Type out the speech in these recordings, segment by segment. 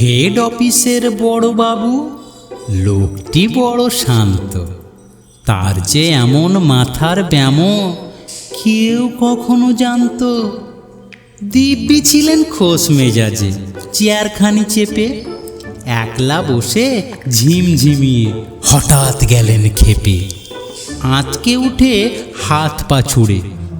Head অফিসের বড় বাবু, লোকটি বড় শান্ত। তার যে এমন মাথার ব্যাম কেউ কখনো জানত। দিব্যি ছিলেন খোশ মেজাজে, চেয়ারখানি চেপে, একলা বসে ঝিমঝিমিয়ে হঠাৎ গেলেন খেপে। আঁতকে উঠে হাত পা ছুড়ে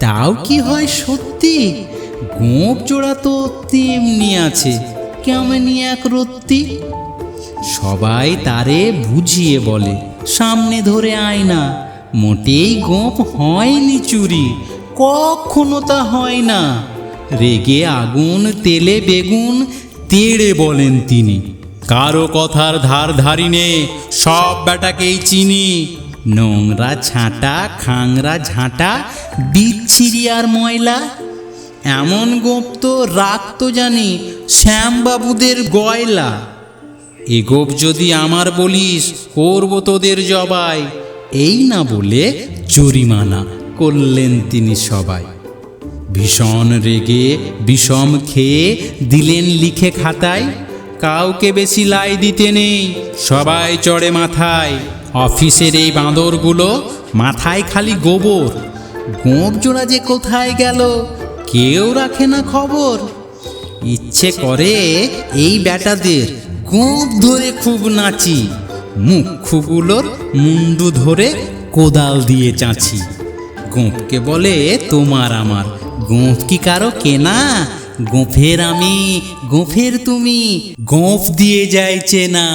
তাও কি হয় সত্যি? গোঁফ জোড়া তো তেমনি আছে, কেমনি এক রত্তি? সবাই তারে বুঝিয়ে বলে, সামনে ধরে আয় না, মোটেই গোঁপ হয়নি চুরি, কখনো তা হয় না। রেগে আগুন, তেলে বেগুন, তেড়ে বলেন তিনি। কারও কথার ধার ধারিনে সব বেটাকেই চিনি। নোংরা ছাঁটা খাংরা ঝাঁটা বিচ্ছিরি আর ময়লা। এমন গোপ তো রাখতো জানি শ্যামবাবুদের গয়লা। এ গোপ যদি আমার বলিস, করব তোদের জবাই। এই না বলে জরিমানা করলেন তিনি সবাই। ভীষণ রেগে, বিষম খেয়ে দিলেন লিখে খাতায়। কাউকে বেশি লাই দিতে নেই। সবাই চড়ে মাথায়। অফিসের এই বাঁদরগুলো মাথায় খালি গোবর। গোঁপ জোড়া যে কোথায় গেল, কেউ রাখে না খবর। ইচ্ছে করে এই ব্যাটাদের গোঁপ ধরে খুব নাচি, মুখগুলোর মুন্ডু ধরে কোদাল দিয়ে চাঁচি। গোঁফকে বলে, তোমার আমার গোঁফ কি কারও কেনা? গোঁফের আমি গোঁফের তুমি গোঁফ দিয়ে যাইছে না।